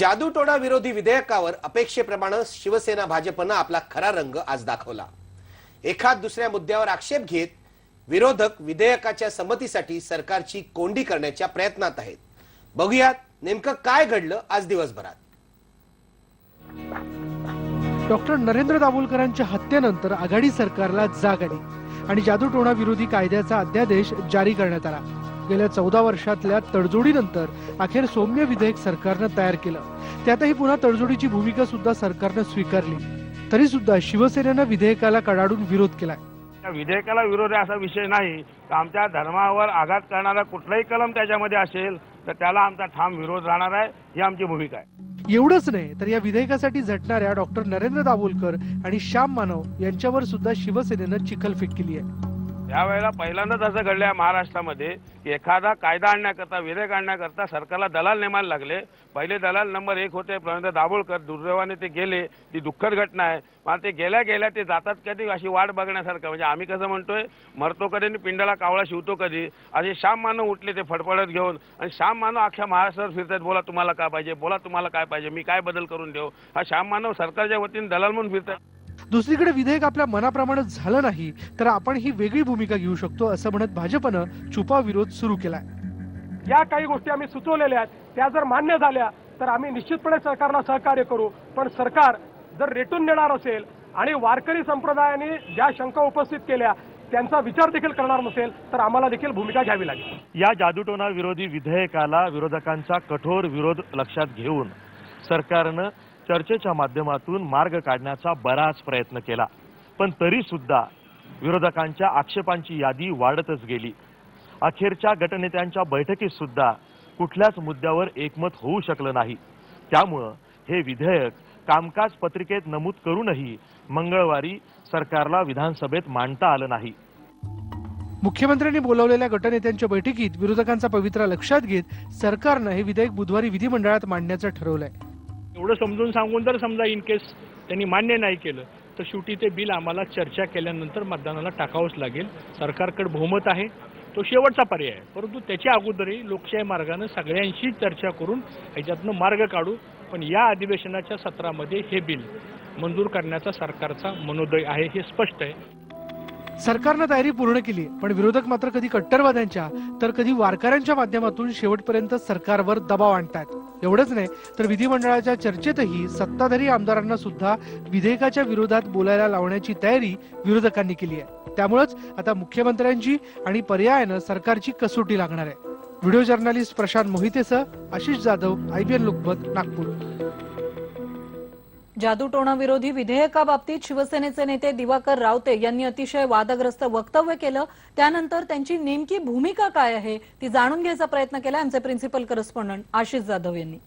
जादूटोणा विरोधी विधेयकावर अपेक्षेप्रमाणे शिवसेना भाजपनं आपला खरा रंग आज दाखवला. एखाद दुसऱ्या मुद्द्यावर आक्षेप घेत विरोधक विधेयकाच्या संमतीसाठी सरकारची कोंडी करण्याच्या प्रयत्नात आहेत. बघूयात नेमकं काय घडलं आज दिवसभरात. डॉक्टर नरेंद्र दाभोलकरांच्या हत्येनंतर आघाडी सरकारला जाग आली आणि जादूटोणा विरोधी कायद्याचा अध्यादेश जारी करण्यात आला. गेल्या चौदा वर्षातल्या तडजोडीनंतर अखेर सौम्य विधेयक सरकारनं तयार केलं. त्यातही पुन्हा तडजोडीची भूमिका सुद्धा सरकारनं स्वीकारली. तरी सुद्धा शिवसेनेनं विधेयकाला कडाडून विरोध केलाय. त्या विधेयकाला विरोध आहे असा विषय नाही. तर आमच्या धर्मावर आघात करणारा कुठलाही कलम त्याच्यामध्ये असेल तर त्याला आमचा ठाम विरोध राहणार आहे ही आमची भूमिका आहे. एवढंच नाही तर या विधेयकासाठी झटणाऱ्या डॉक्टर नरेंद्र दाभोलकर आणि श्याम मानव यांच्यावर सुद्धा शिवसेनेनं चिखलफेक केली आहे. त्यावेळेला पहिल्यांदाच असं घडलं आहे महाराष्ट्रामध्ये की एखादा कायदा आणण्याकरता विधेयक आणण्याकरता सरकारला दलाल नेमायला लागले. पहिले दलाल नंबर एक होते प्रवीण दाभोळकर. दुर्दैवाने ते गेले. ती दुःखद घटना आहे. पण ते गेल्या गेल्या ते जातात कधी? अशी वाट बघण्यासारखं. म्हणजे आम्ही कसं म्हणतोय मरतो कधी आणि पिंडाला कावळा शिवतो कधी? असे श्याम मानव उठले ते फडफडत घेऊन. आणि श्याम मानव अख्ख्या महाराष्ट्रावर फिरतात बोला तुम्हाला काय पाहिजे? बोला तुम्हाला काय पाहिजे? मी काय बदल करून देऊ? हा श्याम मानव सरकारच्या वतीने दलाल म्हणून फिरतात दुसरीकडे विधेयक आपल्या मनाप्रमाणे झालं नाही तर आपण ही वेगळी भूमिका घेऊ शकतो असं म्हणत भाजपनं छुपा विरोध सुरू केलाय. या काही गोष्टी आम्ही सुचवलेल्या आहेत. त्या जर मान्य झाल्या तर आम्ही निश्चितपणे सरकारला सहकार्य करू. पण सरकार जर रेटून देणार असेल आणि वारकरी संप्रदायाने ज्या शंका उपस्थित केल्या त्यांचा विचार देखील करणार नसेल तर आम्हाला देखील भूमिका घ्यावी लागेल. या जादूटोणा विरोधी विधेयकाला विरोधकांचा कठोर विरोध लक्षात घेऊन सरकारनं चर्चेच्या माध्यमातून मार्ग काढण्याचा बराच प्रयत्न केला. पण तरी सुद्धा विरोधकांच्या आक्षेपांची यादी वाढतच गेली. अखेरच्या गटनेत्यांच्या बैठकीत सुद्धा कुठल्याच मुद्द्यावर एकमत होऊ शकलं नाही. त्यामुळं हे विधेयक कामकाज पत्रिकेत नमूद करूनही मंगळवारी सरकारला विधानसभेत मांडता आलं नाही. मुख्यमंत्र्यांनी बोलावलेल्या गटनेत्यांच्या बैठकीत विरोधकांचा पवित्रा लक्षात घेत सरकारनं हे विधेयक बुधवारी विधिमंडळात मांडण्याचं ठरवलंय. एवढं समजून सांगून जर समजा इन केस त्यांनी मान्य नाही केलं तर शेवटी ते बिल आम्हाला चर्चा केल्यानंतर मतदानाला टाकावंच लागेल. सरकारकडे बहुमत आहे. तो शेवटचा पर्याय आहे. परंतु त्याच्या अगोदरही लोकशाही मार्गानं सगळ्यांशी चर्चा करून ह्याच्यातनं मार्ग काढू. पण या अधिवेशनाच्या सत्रामध्ये हे बिल मंजूर करण्याचा सरकारचा मनोदय आहे हे स्पष्ट आहे. सरकारनं तयारी पूर्ण केली पण विरोधक मात्र कधी कट्टरवाद्यांच्या तर कधी वारकऱ्यांच्या माध्यमातून शेवटपर्यंत सरकारवर दबाव आणतात एवढंच नाही तर विधिमंडळाच्या चर्चेतही सत्ताधारी आमदारांना सुद्धा विधेयकाच्या विरोधात बोलायला लावण्याची तयारी विरोधकांनी केली आहे. त्यामुळेच आता मुख्यमंत्र्यांची आणि पर्यायानं सरकारची कसोटी लागणार आहे. व्हिडिओ जर्नलिस्ट प्रशांत मोहितेसह आशिष जाधव आयबीएन लोकमत नागपूर. जादूटोणाविरोधी विधेयकाबाबतीत शिवसेनेचे नेते दिवाकर रावते यांनी अतिशय वादग्रस्त वक्तव्य केलं. त्यानंतर त्यांची नेमकी भूमिका काय आहे ती जाणून घ्यायचा प्रयत्न केला आमचे प्रिन्सिपल करस्पॉन्डंट आशिष जाधव यांनी.